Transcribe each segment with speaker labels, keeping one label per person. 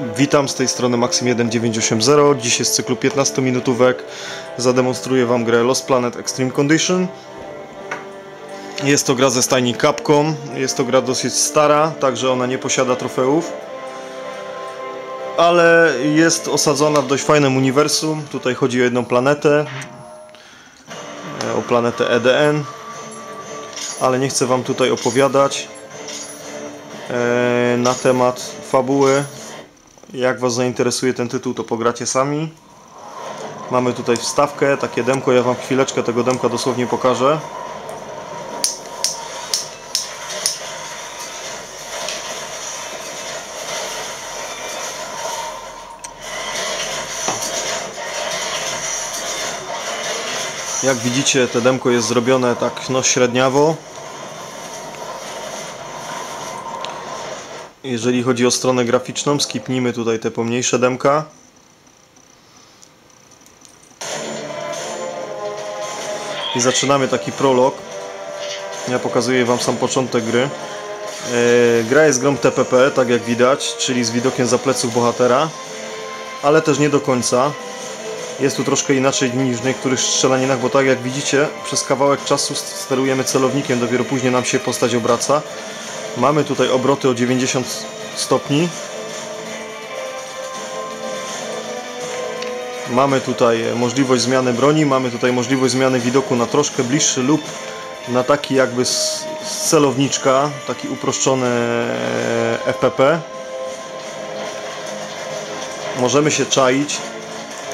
Speaker 1: Witam z tej strony Maxim1980. Dziś jest cyklu 15 minutówek. Zademonstruję Wam grę Lost Planet Extreme Condition. Jest to gra ze stajni Capcom. Jest to gra dosyć stara, także ona nie posiada trofeów. Ale jest osadzona w dość fajnym uniwersum. Tutaj chodzi o jedną planetę. E, o planetę EDN. Ale nie chcę Wam tutaj opowiadać e, na temat fabuły jak Was zainteresuje ten tytuł, to pogracie sami. Mamy tutaj wstawkę, takie demko. Ja Wam chwileczkę tego demka dosłownie pokażę. Jak widzicie, te demko jest zrobione tak no średniawo. Jeżeli chodzi o stronę graficzną, skipnijmy tutaj te pomniejsze demka. I zaczynamy taki prolog. Ja pokazuję Wam sam początek gry. Yy, gra jest grą TPP, tak jak widać, czyli z widokiem za pleców bohatera, ale też nie do końca. Jest tu troszkę inaczej niż w niektórych strzelaninach, bo tak jak widzicie, przez kawałek czasu sterujemy celownikiem, dopiero później nam się postać obraca. Mamy tutaj obroty o 90 stopni. Mamy tutaj możliwość zmiany broni, mamy tutaj możliwość zmiany widoku na troszkę bliższy lub na taki jakby z, celowniczka, taki uproszczony e, FPP. Możemy się czaić,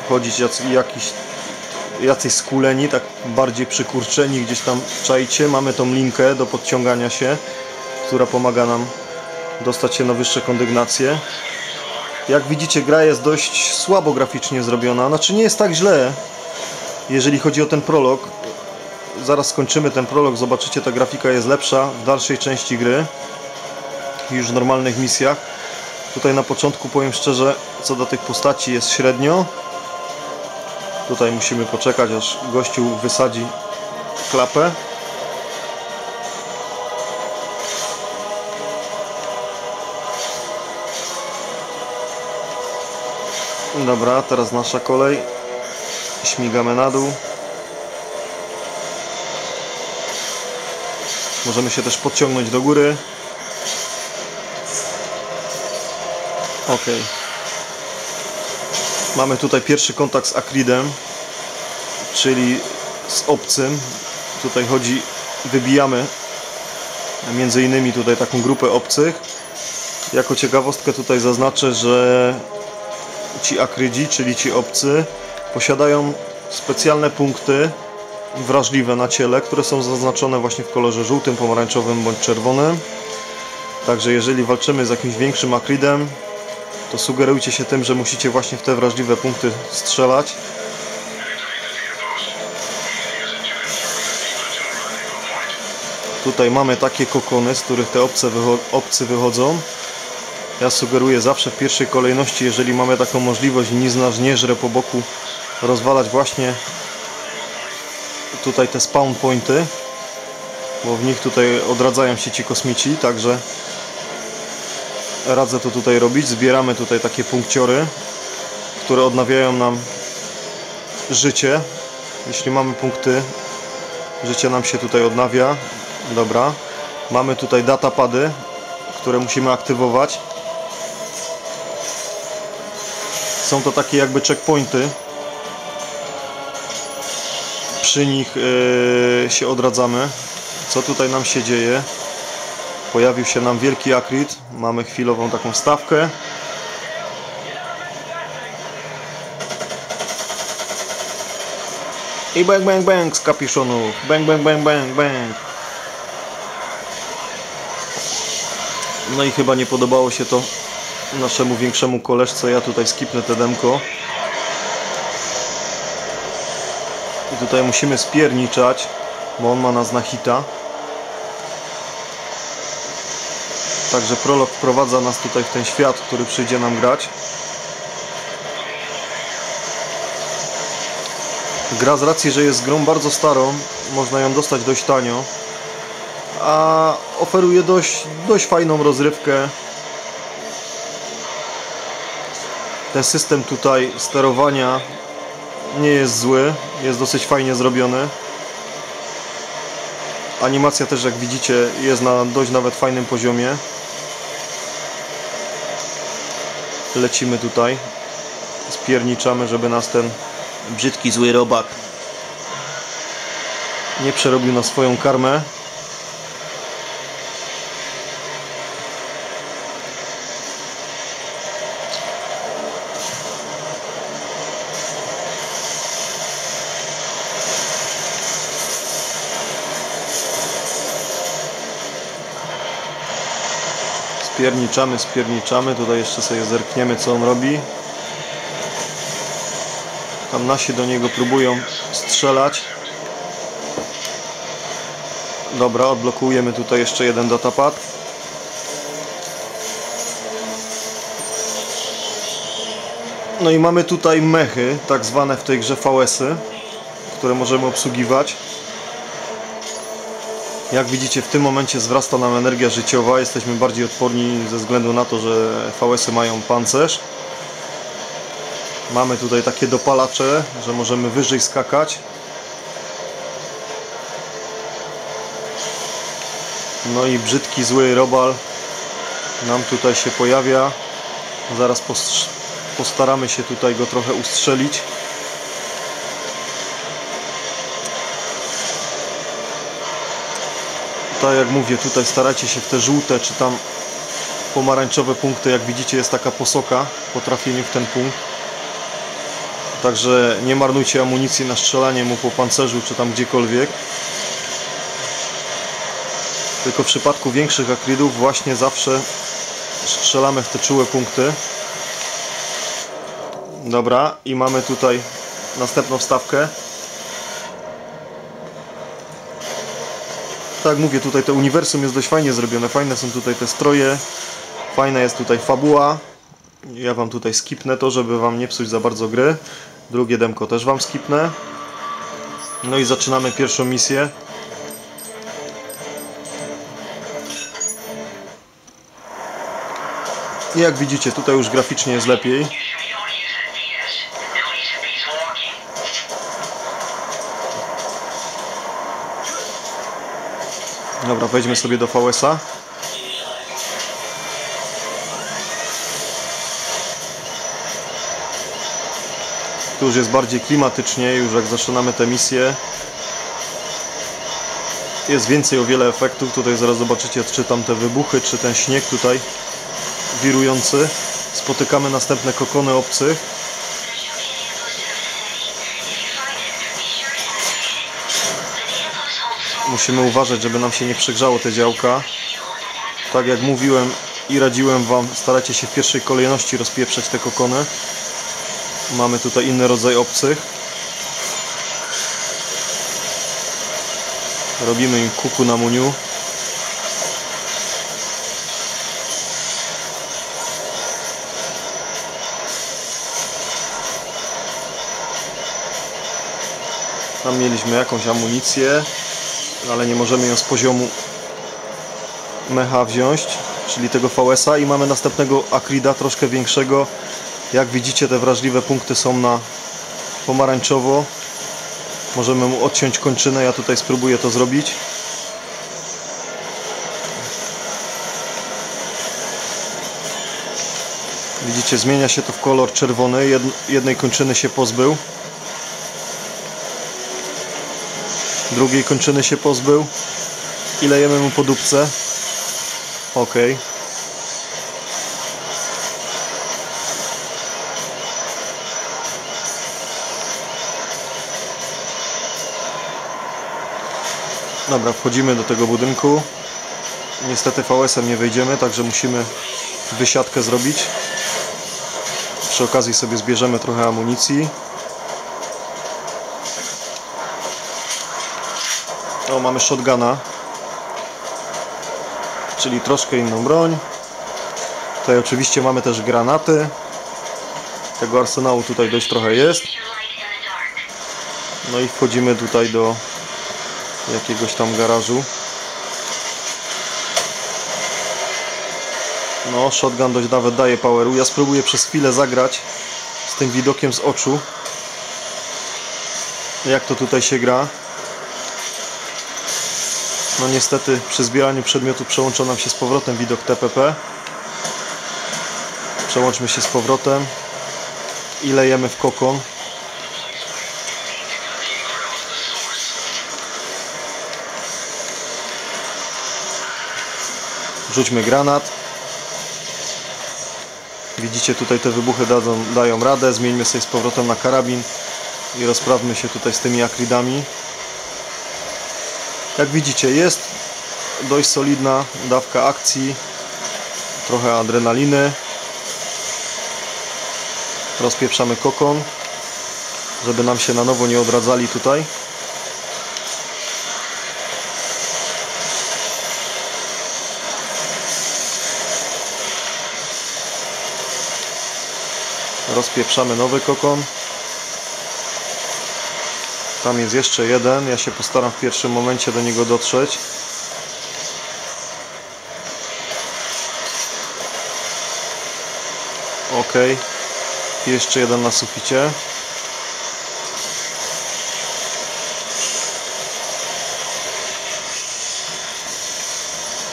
Speaker 1: chodzić jakiś jacyś skuleni, tak bardziej przykurczeni, gdzieś tam czajcie. Mamy tą linkę do podciągania się która pomaga nam dostać się na wyższe kondygnacje. Jak widzicie gra jest dość słabo graficznie zrobiona, znaczy nie jest tak źle, jeżeli chodzi o ten prolog. Zaraz skończymy ten prolog, zobaczycie ta grafika jest lepsza w dalszej części gry, już w normalnych misjach. Tutaj na początku powiem szczerze, co do tych postaci jest średnio. Tutaj musimy poczekać aż gościu wysadzi klapę. Dobra, teraz nasza kolej. Śmigamy na dół. Możemy się też podciągnąć do góry. Ok. Mamy tutaj pierwszy kontakt z Akridem, czyli z obcym. Tutaj chodzi, wybijamy między innymi tutaj taką grupę obcych. Jako ciekawostkę tutaj zaznaczę, że ci akrydzi, czyli ci obcy, posiadają specjalne punkty wrażliwe na ciele, które są zaznaczone właśnie w kolorze żółtym, pomarańczowym bądź czerwonym. Także jeżeli walczymy z jakimś większym akrydem, to sugerujcie się tym, że musicie właśnie w te wrażliwe punkty strzelać. Tutaj mamy takie kokony, z których te obce obcy wychodzą. Ja sugeruję zawsze w pierwszej kolejności, jeżeli mamy taką możliwość i nic nie żre po boku, rozwalać właśnie tutaj te spawn pointy, bo w nich tutaj odradzają się ci kosmici, także radzę to tutaj robić. Zbieramy tutaj takie punkciory, które odnawiają nam życie. Jeśli mamy punkty, życie nam się tutaj odnawia. Dobra. Mamy tutaj datapady, które musimy aktywować. Są to takie jakby checkpointy. Przy nich yy, się odradzamy. Co tutaj nam się dzieje? Pojawił się nam wielki akryt. Mamy chwilową taką stawkę. I bang bang bang z kapiszonów. Bang bang bang bang bang. No i chyba nie podobało się to naszemu większemu koleżce. Ja tutaj skipnę te demko. I tutaj musimy spierniczać, bo on ma nas na hita. Także prolog wprowadza nas tutaj w ten świat, który przyjdzie nam grać. Gra z racji, że jest grą bardzo starą, można ją dostać dość tanio, a oferuje dość, dość fajną rozrywkę Ten system tutaj sterowania nie jest zły, jest dosyć fajnie zrobiony. Animacja też jak widzicie jest na dość nawet fajnym poziomie. Lecimy tutaj. Spierniczamy, żeby nas ten brzydki, zły robak nie przerobił na swoją karmę. Spierniczamy, spierniczamy. Tutaj jeszcze sobie zerkniemy, co on robi. Tam nasi do niego próbują strzelać. Dobra, odblokujemy tutaj jeszcze jeden datapad. No i mamy tutaj mechy, tak zwane w tej grze VS-y, które możemy obsługiwać. Jak widzicie w tym momencie zwrasta nam energia życiowa, jesteśmy bardziej odporni ze względu na to, że VS-y mają pancerz. Mamy tutaj takie dopalacze, że możemy wyżej skakać. No i brzydki, zły robal nam tutaj się pojawia. Zaraz postaramy się tutaj go trochę ustrzelić. Tak jak mówię, tutaj starajcie się w te żółte czy tam pomarańczowe punkty, jak widzicie jest taka posoka po trafieniu w ten punkt. Także nie marnujcie amunicji na strzelanie mu po pancerzu czy tam gdziekolwiek. Tylko w przypadku większych akrydów właśnie zawsze strzelamy w te czułe punkty. Dobra, i mamy tutaj następną wstawkę. Tak mówię, tutaj to uniwersum jest dość fajnie zrobione. Fajne są tutaj te stroje. Fajna jest tutaj fabuła. Ja Wam tutaj skipnę to, żeby Wam nie psuć za bardzo gry. Drugie demko też Wam skipnę. No i zaczynamy pierwszą misję. I jak widzicie, tutaj już graficznie jest lepiej. Dobra, wejdźmy sobie do VS-a. Tu już jest bardziej klimatycznie, już jak zaczynamy tę misję. Jest więcej o wiele efektów. Tutaj zaraz zobaczycie, czy tam te wybuchy, czy ten śnieg tutaj wirujący. Spotykamy następne kokony obcych. Musimy uważać, żeby nam się nie przegrzało te działka. Tak jak mówiłem i radziłem Wam, starajcie się w pierwszej kolejności rozpieprzać te kokony. Mamy tutaj inny rodzaj obcych. Robimy im kuku na muniu. Tam mieliśmy jakąś amunicję, ale nie możemy ją z poziomu mecha wziąć, czyli tego VS-a i mamy następnego Akrida, troszkę większego. Jak widzicie te wrażliwe punkty są na pomarańczowo. Możemy mu odciąć kończynę, ja tutaj spróbuję to zrobić. Widzicie, zmienia się to w kolor czerwony, jednej kończyny się pozbył. Drugiej kończyny się pozbył. I lejemy mu po dupce. Ok dobra, wchodzimy do tego budynku. Niestety VS-em nie wejdziemy, także musimy wysiadkę zrobić. Przy okazji sobie zbierzemy trochę amunicji Mamy shotguna. Czyli troszkę inną broń. Tutaj oczywiście mamy też granaty. Tego arsenału tutaj dość trochę jest. No i wchodzimy tutaj do jakiegoś tam garażu. No, shotgun dość nawet daje poweru. Ja spróbuję przez chwilę zagrać z tym widokiem z oczu. Jak to tutaj się gra. No niestety przy zbieraniu przedmiotów przełącza nam się z powrotem widok TPP. Przełączmy się z powrotem i lejemy w kokon. Rzućmy granat. Widzicie tutaj te wybuchy dadzą, dają radę. Zmieńmy sobie z powrotem na karabin i rozprawmy się tutaj z tymi akridami. Jak widzicie jest dość solidna dawka akcji, trochę adrenaliny. Rozpieprzamy kokon, żeby nam się na nowo nie odradzali tutaj. Rozpieprzamy nowy kokon. Tam jest jeszcze jeden. Ja się postaram w pierwszym momencie do niego dotrzeć. Ok. Jeszcze jeden na suficie.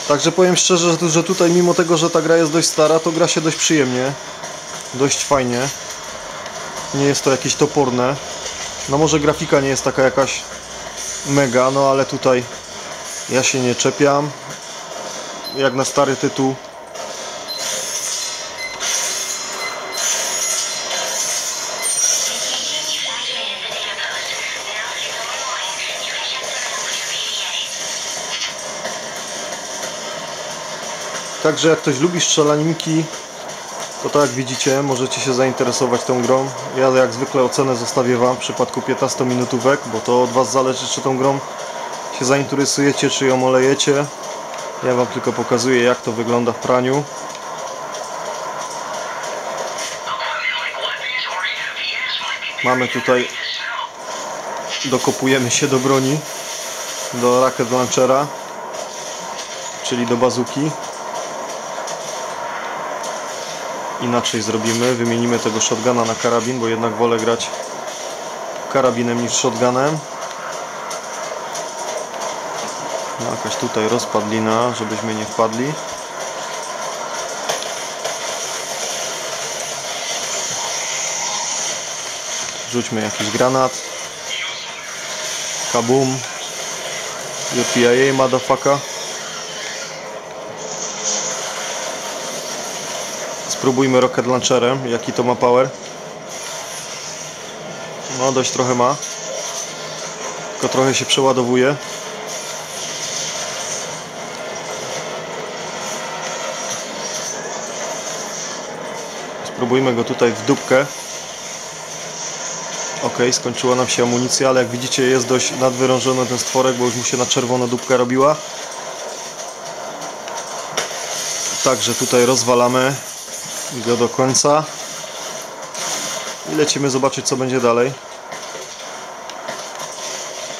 Speaker 1: Także powiem szczerze, że- tutaj mimo tego, że ta gra jest dość stara, to gra się dość przyjemnie. Dość fajnie. Nie jest to jakieś toporne. No może grafika nie jest taka jakaś mega, no ale tutaj ja się nie czepiam. Jak na stary tytuł. Także jak ktoś lubi strzelaninki, to tak jak widzicie, możecie się zainteresować tą grą. Ja jak zwykle ocenę zostawię Wam w przypadku 15 minutówek, bo to od Was zależy, czy tą grą się zainteresujecie, czy ją olejecie. Ja Wam tylko pokazuję, jak to wygląda w praniu. Mamy tutaj, dokopujemy się do broni, do rocket launchera, czyli do bazuki. Inaczej zrobimy. Wymienimy tego shotguna na karabin, bo jednak wolę grać karabinem niż shotgunem. No, jakaś tutaj rozpadlina, żebyśmy nie wpadli. Rzućmy jakiś granat. Kabum. UPIA, motherfucker. Spróbujmy Rocket Launcherem, jaki to ma power. No, dość trochę ma. Tylko trochę się przeładowuje. Spróbujmy go tutaj w dupkę. Ok, skończyła nam się amunicja, ale jak widzicie jest dość nadwyrążony ten stworek, bo już mu się na czerwono dupka robiła. Także tutaj rozwalamy go do końca. I lecimy zobaczyć co będzie dalej.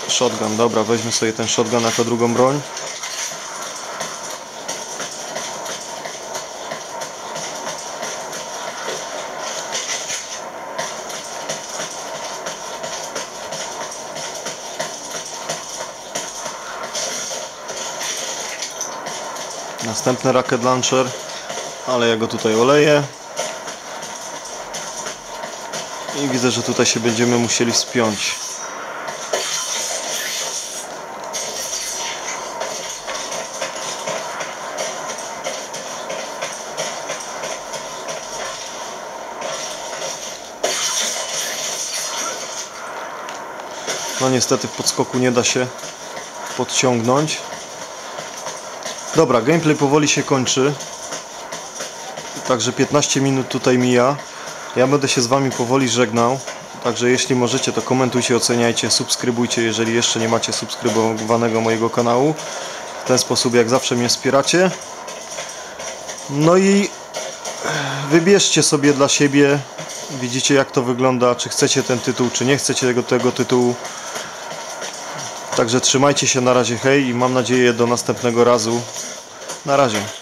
Speaker 1: Shotgun, dobra weźmy sobie ten shotgun jako drugą broń. Następny rocket launcher ale ja go tutaj oleję. I widzę, że tutaj się będziemy musieli spiąć no niestety w podskoku nie da się podciągnąć. Dobra, gameplay powoli się kończy Także 15 minut tutaj mija. Ja będę się z Wami powoli żegnał. Także jeśli możecie, to komentujcie, oceniajcie, subskrybujcie, jeżeli jeszcze nie macie subskrybowanego mojego kanału. W ten sposób, jak zawsze mnie wspieracie. No i wybierzcie sobie dla siebie, widzicie jak to wygląda, czy chcecie ten tytuł, czy nie chcecie tego, tego tytułu. Także trzymajcie się na razie, hej i mam nadzieję do następnego razu. Na razie.